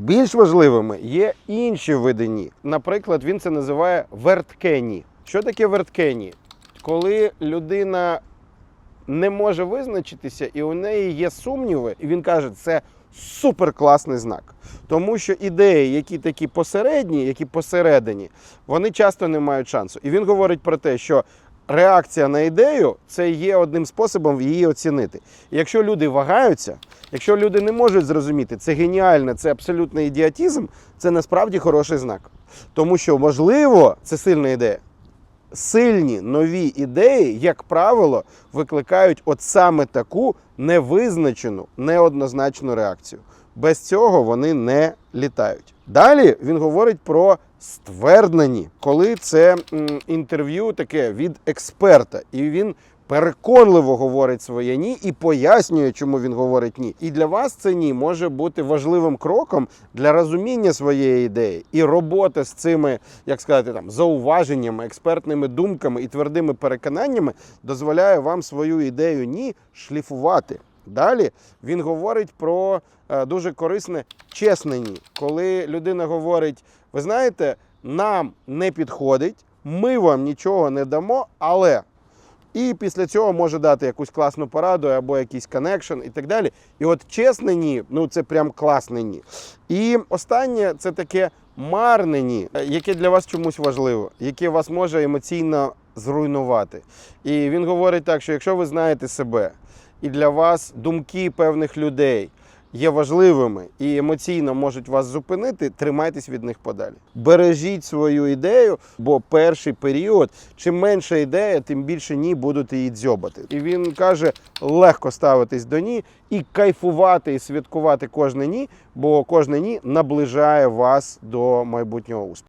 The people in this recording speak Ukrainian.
Більш важливими є інші види ні. Наприклад, він це називає вертке ні. Що таке вертке ні? Коли людина не може визначитися, і у неї є сумніви, і він каже, це супер класний знак. Тому що ідеї, які такі посередні, які посередині, вони часто не мають шансу. І він говорить про те, що реакція на ідею це є одним способом її оцінити. І якщо люди вагаються, якщо люди не можуть зрозуміти, це геніально, це абсолютний ідіотізм, це насправді хороший знак. Тому що, можливо, це сильна ідея. Сильні нові ідеї, як правило, викликають от саме таку невизначену, неоднозначну реакцію. Без цього вони не літають. Далі він говорить про стверднені, коли це інтерв'ю таке від експерта, і він переконливо говорить своє ні і пояснює, чому він говорить ні. І для вас це ні може бути важливим кроком для розуміння своєї ідеї і роботи з цими, як сказати, там зауваженнями, експертними думками і твердими переконаннями дозволяє вам свою ідею ні шліфувати. Далі він говорить про е, дуже корисне чесне ні. Коли людина говорить: ви знаєте, нам не підходить, ми вам нічого не дамо, але. І після цього може дати якусь класну пораду або якийсь коннекшн і так далі. І от чесне ні, ну це прям класне ні. І останнє це таке марне ні, яке для вас чомусь важливо, яке вас може емоційно зруйнувати. І він говорить так, що якщо ви знаєте себе, і для вас думки певних людей є важливими і емоційно можуть вас зупинити, тримайтесь від них подалі. Бережіть свою ідею, бо перший період, чим менша ідея, тим більше ні будуть її дзьобати. І він каже, легко ставитись до ні і кайфувати і святкувати кожне ні, бо кожне ні наближає вас до майбутнього успіху.